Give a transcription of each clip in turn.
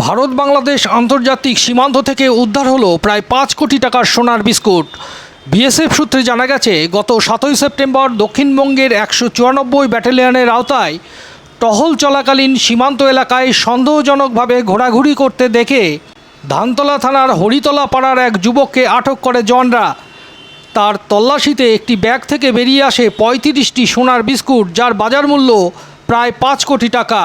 ভারত বাংলাদেশ আন্তর্জাতিক সীমান্ত থেকে উদ্ধার হলো প্রায় পাঁচ কোটি টাকার সোনার বিস্কুট। বিএসএফ সূত্রে জানা গেছে, গত সাতই সেপ্টেম্বর দক্ষিণবঙ্গের একশো চুরানব্বই ব্যাটালিয়নের আওতায় টহল চলাকালীন সীমান্ত এলাকায় সন্দেহজনকভাবে ঘোরাঘুরি করতে দেখে ধানতলা থানার হরিতলা পাড়ার এক যুবককে আটক করে জওয়ানরা। তার তল্লাশিতে একটি ব্যাগ থেকে বেরিয়ে আসে পঁয়ত্রিশটি সোনার বিস্কুট, যার বাজার মূল্য প্রায় পাঁচ কোটি টাকা।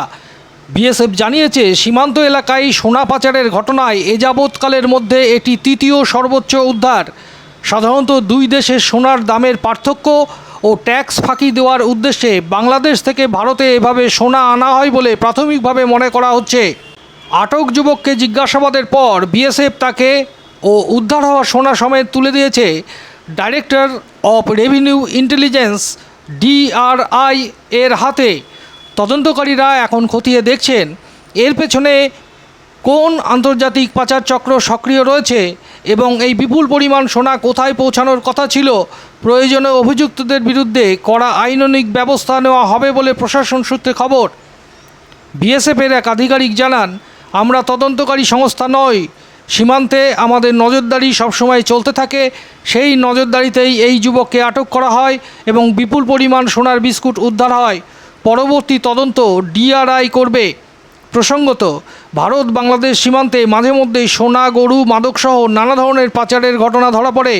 বিএসএফ জানিয়েছে, সীমান্ত এলাকায় সোনা পাচারের ঘটনায় এ যাবৎকালের মধ্যে এটি তৃতীয় সর্বোচ্চ উদ্ধার। সাধারণত দুই দেশের সোনার দামের পার্থক্য ও ট্যাক্স ফাঁকি দেওয়ার উদ্দেশ্যে বাংলাদেশ থেকে ভারতে এভাবে সোনা আনা হয় বলে প্রাথমিকভাবে মনে করা হচ্ছে। আটক যুবককে জিজ্ঞাসাবাদের পর বিএসএফ তাকে ও উদ্ধার হওয়া সোনা সমেত তুলে দিয়েছে। Director of revenue intelligence, DRI, এর হাতে তদন্তকারীরা এখন খতিয়ে দেখছেন। এর পেছনে কোন আন্তর্জাতিক পাচার চক্র সক্রিয় রয়েছে এবং এই বিপুল পরিমাণ সোনা কোথায় পৌঁছানোর কথা ছিল, প্রয়োজনে অভিযুক্তদের বিরুদ্ধে কড়া আইনানিক ব্যবস্থা নেওয়া হবে বলে প্রশাসন সূত্রে খবর। বিএসএফের এক আধিকারিক জানান, আমরা তদন্তকারী সংস্থা নই সীমান্তে আমাদের নজরদারি সবসময় চলতে থাকে, সেই নজরদারিতেই এই যুবককে আটক করা হয় এবং বিপুল পরিমাণ সোনার বিস্কুট উদ্ধার হয়। পরবর্তী তদন্ত ডিআরআই করবে। প্রসঙ্গত, ভারত বাংলাদেশ সীমান্তে মাঝে মধ্যেই সোনা, গরু, মাদকসহ নানা ধরনের পাচারের ঘটনা ধরা পড়ে।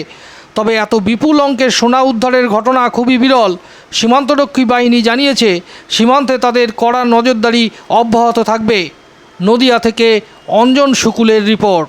তবে এত বিপুল অঙ্কের সোনা উদ্ধারের ঘটনা খুবই বিরল। সীমান্তরক্ষী বাহিনী জানিয়েছে, সীমান্তে তাদের কড়া নজরদারি অব্যাহত থাকবে। নদিয়া থেকে অঞ্জন শুকুলের রিপোর্ট।